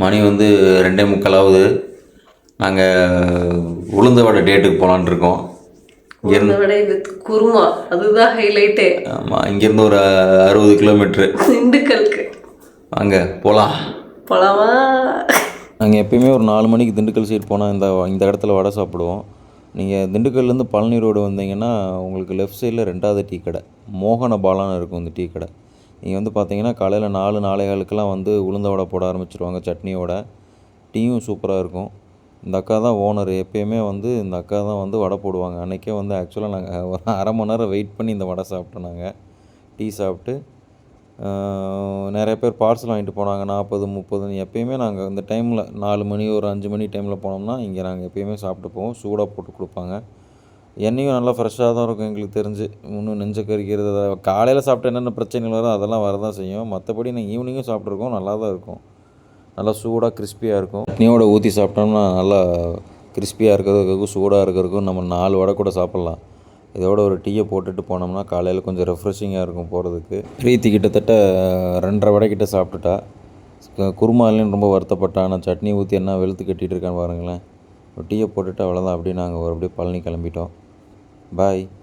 மணி வந்து ரெண்டே முக்காலாவது. நாங்கள் உளுந்து வடை டேட்டுக்கு போகலான்னு இருக்கோம். உளுந்த வடை வித் குருமா. அதுதான் ஹைலைட்டே ஆமாம் இங்கேருந்து ஒரு அறுபது கிலோமீட்ரு திண்டுக்கலுக்கு. வாங்க போகலாம் போலாமா? நாங்கள் எப்பயுமே ஒரு நாலு மணிக்கு திண்டுக்கல் சைடு போனால் இந்த இந்த இடத்துல வடை சாப்பிடுவோம். நீங்கள் திண்டுக்கல்லேருந்து பழனி ரோடு வந்தீங்கன்னா உங்களுக்கு லெஃப்ட் சைடில் ரெண்டாவது டீ கடை. மோகன பாலான்னு இருக்கும் இந்த டீ கடை. நீங்கள் வந்து பார்த்தீங்கன்னா காலையில் நாலு நாளைகளுக்கெல்லாம் வந்து உளுந்த வடை போட ஆரம்பிச்சிருவாங்க சட்னியோட டீயும் சூப்பராக இருக்கும். இந்த அக்கா தான் ஓனர் எப்பயுமே வந்து இந்த அக்கா தான் வந்து வடை போடுவாங்க. அன்றைக்கே வந்து ஆக்சுவலாக நாங்கள் ஒரு அரை மணி நேரம் வெயிட் பண்ணி இந்த வடை சாப்பிட்டோம் நாங்கள் டீ சாப்பிட்டு நிறைய பேர் பார்சல் வாங்கிட்டு போனாங்க. நாற்பது முப்பதுன்னு எப்பயுமே நாங்கள் இந்த டைமில் நாலு மணி ஒரு அஞ்சு மணி டைமில் போனோம்னா இங்கே நாங்கள் எப்பயுமே சாப்பிட்டு போவோம் சூடாக போட்டு கொடுப்பாங்க. எண்ணெயும் நல்லா ஃப்ரெஷ்ஷாக தான் இருக்கும் எங்களுக்கு தெரிஞ்சு. இன்னும் நெஞ்ச கறிக்கிறது காலையில் சாப்பிட்டா என்னென்ன பிரச்சனைகள் வரும் அதெல்லாம் வரதான் செய்யும். மற்றபடி நான் ஈவினிங்கும் சாப்பிட்ருக்கோம் நல்லா தான் இருக்கும். நல்லா சூடாக கிறிஸ்பியாக இருக்கும். சட்னியோட ஊற்றி சாப்பிட்டோம்னா நல்லா கிறிஸ்பியாக இருக்கிறதுக்கும் சூடாக இருக்கிறதுக்கும் நம்ம நாலு வடை கூட சாப்பிட்லாம். இதோட ஒரு டீயை போட்டுட்டு போனோம்னா காலையில் கொஞ்சம் ரெஃப்ரெஷிங்காக இருக்கும் போகிறதுக்கு பிரீத்தி கிட்டத்தட்ட ரெண்டரை வடை கிட்ட சாப்பிட்டுட்டா. கு- குருமா இல்லைன்னு ரொம்ப வருத்தப்பட்டா. ஆனால் சட்னி ஊற்றி என்ன வெளுத்து கட்டிகிட்டு இருக்கான்னு பாருங்களேன். ஒரு டீயை போட்டுட்டு அவ்வளோதான் அப்படியே நாங்கள் ஒரு அப்படியே பழனி கிளம்பிட்டோம். 拜。